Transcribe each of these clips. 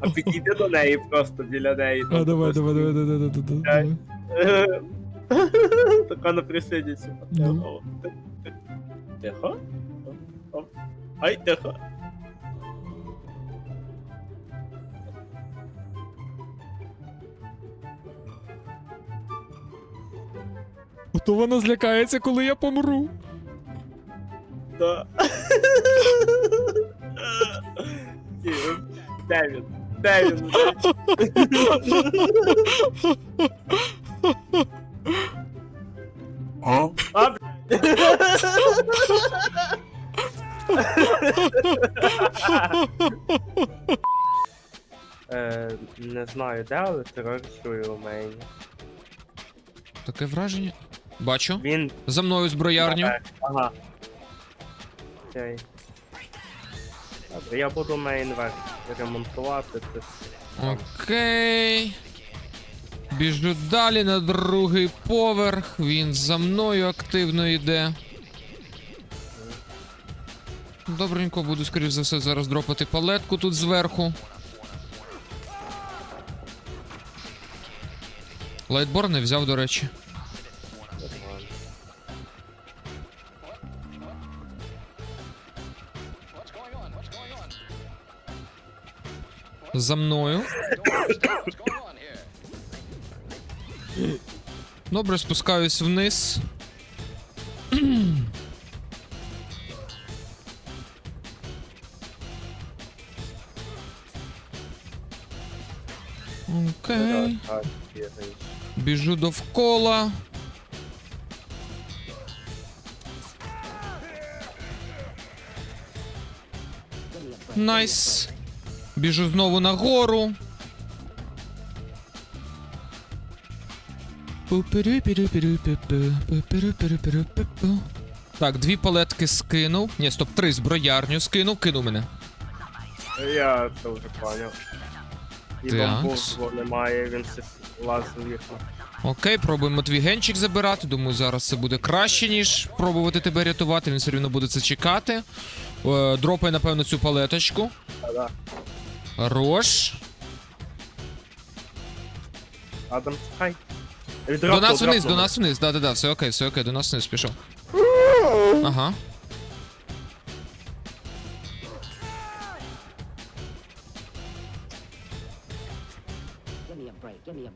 А підійди до неї просто біля неї. А, давай, давай, давай, давай, давай, давай, давай. Така на присидіться. Ну. Тихо. Ай, тихо. То вона злякається, коли я помру. Да. Де він? Де він? А, Е, не знаю де, але терор чую у мейні. Таке враження. Бачу. Він За мною зброярню. Ага. Окей. Добре, я буду мейн верх ремонтувати. Ти... Окей. Біжу далі на другий поверх. Він за мною активно йде. Добренько, буду, скоріш за все, зараз дропати палетку тут зверху. Лайтбор не взяв, до речі. За мною. Добре, спускаюсь вниз. Окей. Біжу довкола. Найс. Біжу знову нагору. Пу-пирю-пирю-пирю-пу-пу-пирю-пирю-пирю-пу-пу. Так, дві палетки скинув. Ні, стоп, три зброярню скинув, кинув мене. Я це вже поняв. І бамбуку немає, він лазив в. Окей, пробуємо твій генчик забирати. Думаю, зараз це буде краще, ніж пробувати тебе рятувати. Він все рівно буде це чекати. Е, дропай, напевно, цю палеточку. Та-да. Хорош. Адам, чекай. До нас вниз, до нас вниз. Да-да-да, все окей, все окей, до нас вниз пішов. Ага. Give me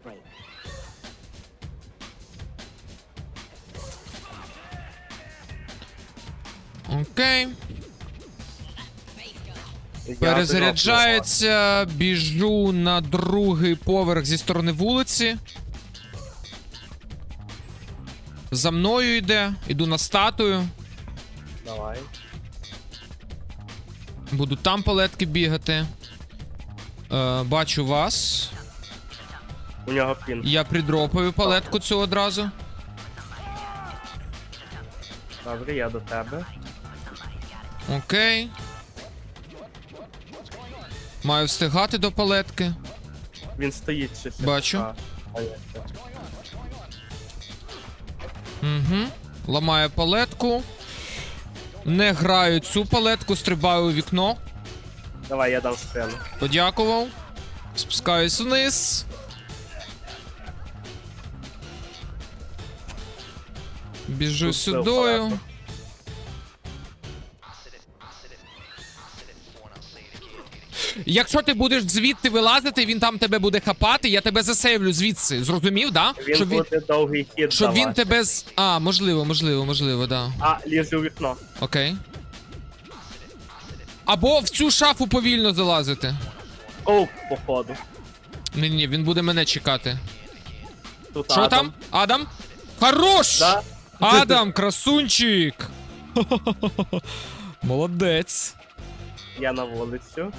Перезаряджається. Біжу на другий поверх зі сторони вулиці. За мною йде. Іду на статую. Давай. Буду там палетки бігати. Е, бачу вас. У нього пін. Я придропаю палетку цю одразу. Добре, я до тебе. Окей. Маю встигати до палетки. Він стоїть щось. Бачу. А, а я ще. Угу. Ламаю палетку. Не граю цю палетку, стрибаю у вікно. Давай, я дам спину. Подякував. Спускаюсь вниз. Біжу Тут сюдою. Якщо ти будеш звідти вилазити, він там тебе буде хапати, я тебе засейвлю звідси. Зрозумів, да? Він щоб він, буде довгий хід щоб він тебе з. А, можливо, можливо, можливо, да. А, лізе у вікно. Окей. Або в цю шафу повільно залазити. Оу, походу. Ні, ні, він буде мене чекати. Тут Що Адам. там? Адам? Хорош! Да? Адам, красунчик! Молодець. Я на вулицю.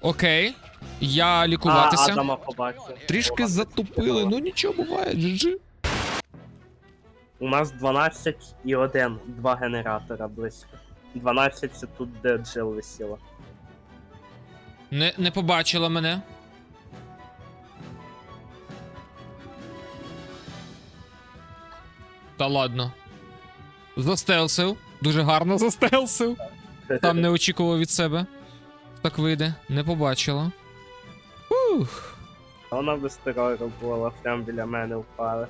Окей. Я А, лікуватися. Адама побачив. Трішки затупили, ну нічого буває, GG. У нас 12 і 1, два генератора близько. 12 це тут, де Джил висіла. Не, не побачила мене. Та ладно. Застелсив. Дуже гарно застелсив. Там не очікував від себе. Так вийде. Не побачила. Ух. Вона без терору була, прям біля мене впала.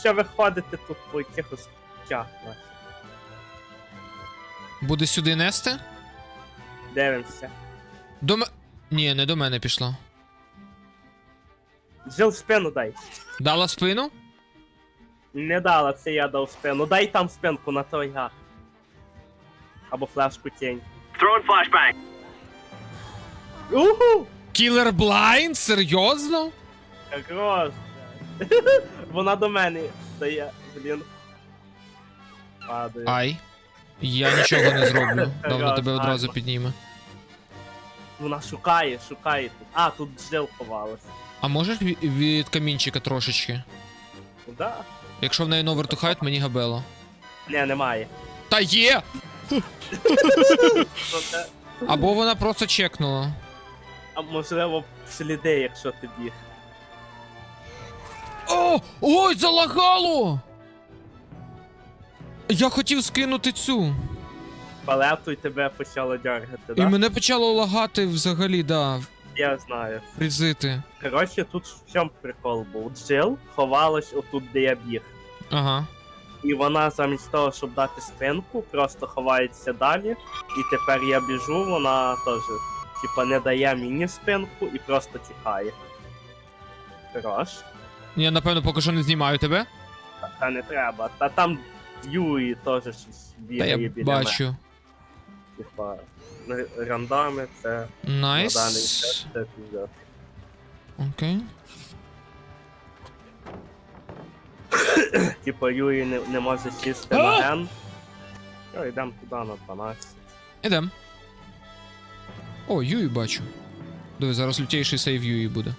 Що ви ходите тут по якихось путях нас? Буде сюди нести? Дивимося. До ме... Ні, не до мене пішло. Джил спину дай. Дала спину? Не дала, це я дав спину. Дай там спинку на той гак. Або флешку тінь. Throwing flashbang. Уху! Кілер Блайнд? Серйозно? Хорош! Вона до мене дає, блін. Падає. Ай. Я нічого не зроблю. Давно тебе одразу підніме. Вона шукає, шукає тут. А, тут джил ховалась. А можеш ві- від камінчика трошечки? Да? Якщо в неї новер to hide, мені габело. Ні, немає. Та є! Або вона просто чекнула. А можливо, сліди, якщо ти біг. О! Ой, залагало! Я хотів скинути цю. Палету і тебе почало дергати, І да? мене почало лагати взагалі, да, Я знаю. фрізити. Коротше, тут в чому прикол був? Джил ховалась отут, де я біг. Ага. І вона замість того, щоб дати спинку, просто ховається далі. І тепер я біжу, вона теж, типа, не дає мені спинку і просто тікає. Хорош. Я напевно поки що не знімаю тебе. Та, та не треба. Та там Юї теж щось Та бігає я біля мене. бачу. Типа, р- рандами це Найс. піздець. Окей. Типа Юї не, не може сісти на ген. Що, йдемо туди на 12. Ідем. О, Юї бачу. Диви, зараз лютейший сейв Юї буде.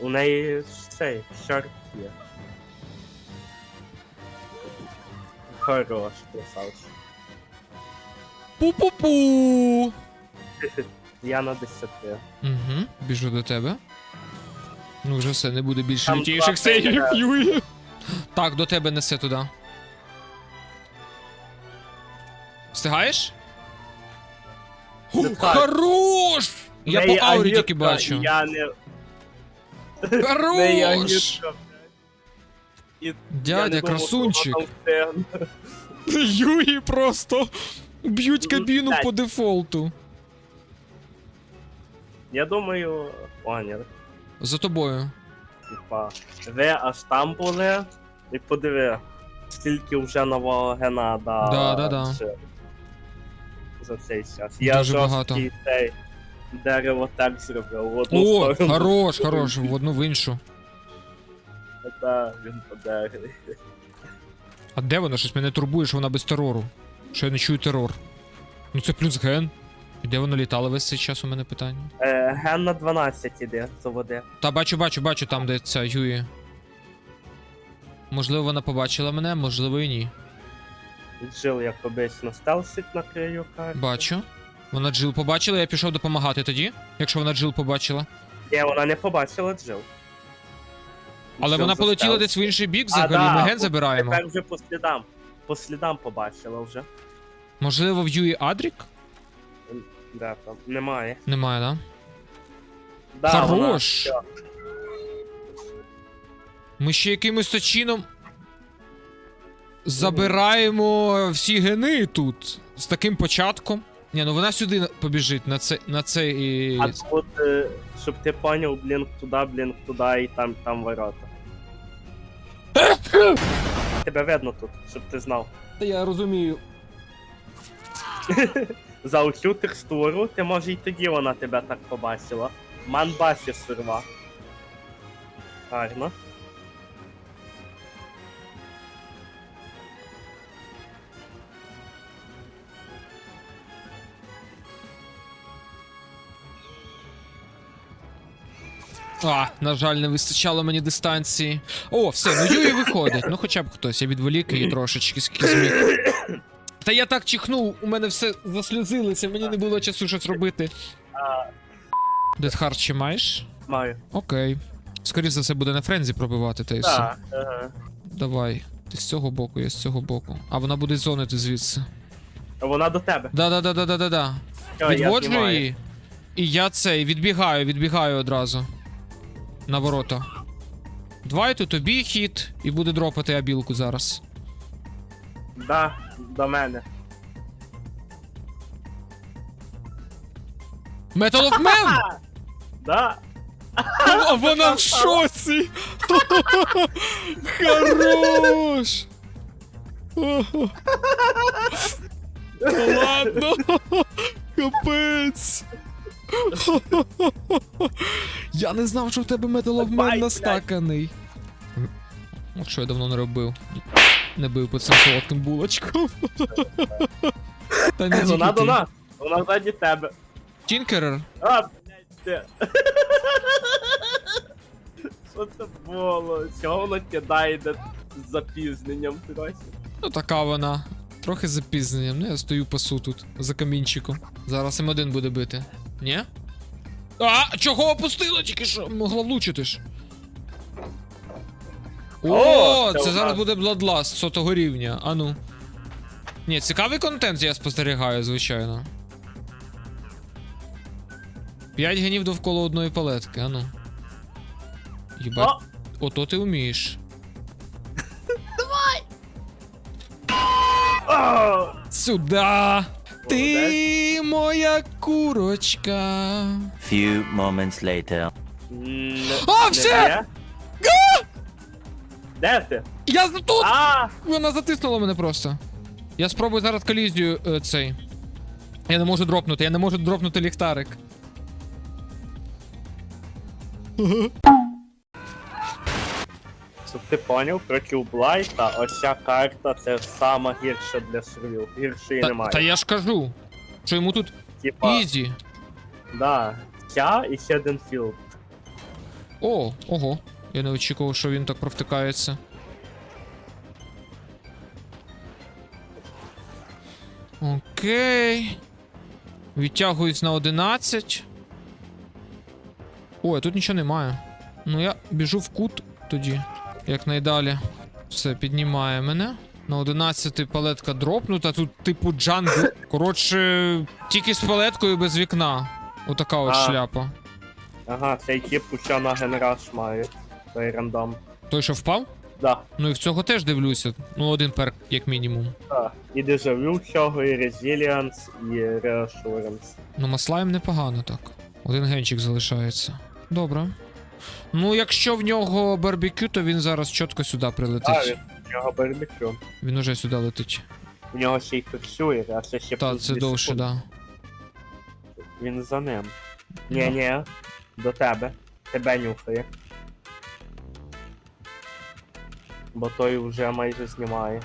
У неї ж цей шарт є. Хорош, красавчик. Пу-пу-пу! Я на 10. Угу, біжу до тебе. Ну, вже все, не буде більше Там лютейших два сейвів. Юї. Так, до тебе несе туди. Встигаєш? Так. Хорош! Я по аурі тільки бачу. Я не. Хорош! агітка, блядь. І я не Дядя, думав, що красунчик. вона там встигне. Юї просто б'ють кабіну по дефолту. Я думаю, поняв. За тобою. Типа, ви аж там були, і подиви, скільки вже нового гена да, Да, да, да. ще За цей час. Я Дуже багато. жорсткий цей дерево так зробив. В одну О, сторону. хорош, хорош, в одну в іншу. Та, він по дереві. А де вона? Щось мене турбує, що вона без терору. Що я не чую терор. Ну це плюс ген. І де вона літала весь цей час у мене питання? Е, ген на 12 іде, з води. Та бачу, бачу, бачу там, де ця Юї. Можливо, вона побачила мене, можливо і ні. Джил, як обично, стелсить на краю карти. Бачу. Вона Джил побачила, я пішов допомагати тоді, якщо вона Джил побачила. Ні, вона не побачила Джил. Але Джил вона полетіла десь в інший бік взагалі, да, ми ген от забираємо. Тепер вже по слідам. По слідам побачила вже. Можливо, в Юї Адрік? Де там? Немає. Немає, да? Да, Хорош! всьо. Ми ще якимось то чином забираємо всі гени тут. З таким початком. Ні, ну вона сюди на- побіжить на це на цей. А тут, е, щоб ти поняв, блінк туди, блінк туди і там, там ворота. Тебе видно тут, щоб ти знав. Та я розумію. За оцю текстуру, ти може і тоді вона тебе так побачила. Ман бачить сурва. Гарно. А, на жаль, не вистачало мені дистанції. О, все, ну Юї виходить. Ну хоча б хтось, я відволік її трошечки, скільки зміг. Та я так чихнув, у мене все засльозилося, мені не було часу щось робити. Дедхард ще маєш? Маю. Окей. Скоріше за все буде на френзі пробивати, та й все. Так. Ага. Давай. Ти з цього боку, я з цього боку. А вона буде зонити звідси. Вона до тебе. Да-да-да-да-да-да. Все, я Відводжу знімаю. її. І я цей, відбігаю, відбігаю одразу. На ворота. Двайту, тобі хід, і буде дропати абілку зараз. Да, до мене. Metal of Man! Да. А вона в шоці! Хорош! Ладно! Капець! Я не знав, що в тебе Metal of Man настаканий. Ну, що я давно не робив. Не бив по цим солодким булочкам. Та не Вона до ти. нас. Вона ззаді тебе. Тінкерер? А, блядь, де? Що це було? Чого воно кидає де з запізненням трохи? Ну така вона. Трохи з запізненням. Ну я стою пасу тут за камінчиком. Зараз М1 буде бити. Ні? А, чого опустила тільки що? Могла влучити ж. О, О, це, це у зараз нас. буде Bloodlust сотого рівня. Ану. Ні, цікавий контент я спостерігаю, звичайно. П'ять генів довкола одної палетки, ану. Єбать. Ото ти вмієш. О! Сюда! Ти моя курочка. Few moments later. Не- А, не все! є? Де ти? Я за- тут! А! Вона затиснула мене просто. Я спробую зараз колізію е, цей. Я не можу дропнути, я не можу дропнути ліхтарик. Щоб ти поняв, проти Блайта, ось ця карта це сама гірша для сервів. Гіршої Та, немає. та я ж кажу, що йому тут Типа, ізі. да, ця і Field. О, ого. Я не очікував, що він так провтикається. Окей. Відтягуюсь на 11. Ой, тут нічого немає. Ну я біжу в кут тоді, як найдалі. Все, піднімає мене. На 11 палетка дропнута, тут типу джангл. Коротше, тільки з палеткою без вікна. Отака от А. шляпа. Ага, цей тип ще на генераж має. Той рандом. Той, що впав? Да, Ну і в цього теж дивлюся. Ну, один перк, як мінімум. да. І дежавю всього, і Resilience, і Reassurance. Ну, маслаєм непогано так. Один генчик залишається. Добре. Ну, якщо в нього барбекю, то він зараз чітко сюди А, прилетить. він, в нього барбекю. Він уже сюди летить. В нього ще й пиксує, а це ще Та, плюс це дві довше, секунди. да. Він за ним. Ні, ні, до тебе. Тебе нюхає. Бо той вже майже знімає.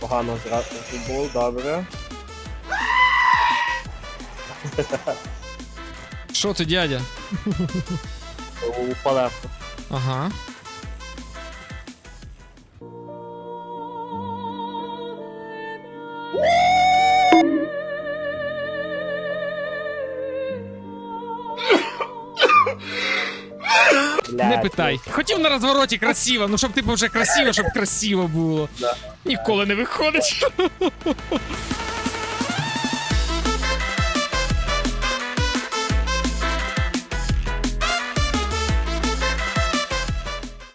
Погано зразу був, добре. Що ти, дядя? У палетку. Ага. Не питай. Хотів на розвороті красиво, ну щоб типу вже красиво, щоб красиво було. Ніколи не виходить.